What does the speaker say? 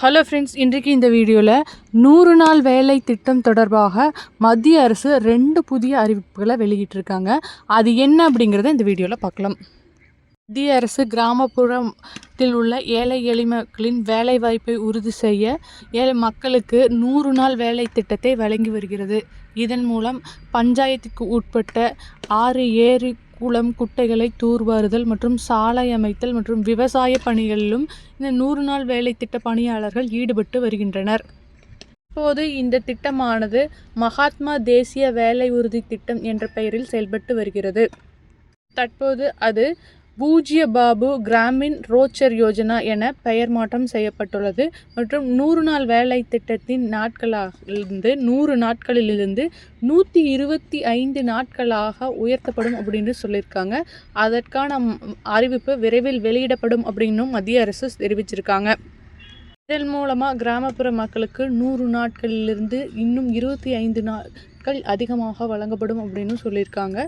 Hello friends இன்றைக்கு இந்த வீடியோவில் நூறு நாள் வேலை திட்டம் தொடர்பாக மத்திய அரசு ரெண்டு புதிய அறிவிப்புகளை வெளியிட்டிருக்காங்க. அது என்ன அப்படிங்கிறத இந்த வீடியோவில் பார்க்கலாம். மத்திய அரசு கிராமப்புறத்தில் உள்ள ஏழை எளிய மக்களின் உறுதி செய்ய ஏழை மக்களுக்கு நூறு நாள் வேலை திட்டத்தை வழங்கி வருகிறது. இதன் மூலம் பஞ்சாயத்துக்கு உட்பட்ட ஆறு ஏரி குளம் குட்டைகளை தூர்வாறுதல் மற்றும் சாலை அமைத்தல் மற்றும் விவசாய பணிகளிலும் இந்த நூறு நாள் வேலை திட்ட பணியாளர்கள் ஈடுபட்டு வருகின்றனர். இப்போது இந்த திட்டமானது மகாத்மா தேசிய வேலை உறுதி திட்டம் என்ற பெயரில் செயல்பட்டு வருகிறது. தற்போது அது பூஜ்ய பாபு கிராமின் ரோச்சர் யோஜனா என பெயர் மாற்றம் செய்யப்பட்டுள்ளது மற்றும் நூறு நாள் வேலை திட்டத்தின் நாட்களாலிருந்து நூறு நாட்களிலிருந்து நூற்றி இருபத்தி ஐந்து நாட்களாக உயர்த்தப்படும் அப்படின்னு சொல்லியிருக்காங்க. அதற்கான அறிவிப்பு விரைவில் வெளியிடப்படும் அப்படின்னும் மத்திய அரசு தெரிவிச்சிருக்காங்க. இதன் மூலமாக கிராமப்புற மக்களுக்கு நூறு நாட்களிலிருந்து இன்னும் இருபத்தி ஐந்து நாட்கள் அதிகமாக வழங்கப்படும் அப்படின்னு சொல்லியிருக்காங்க.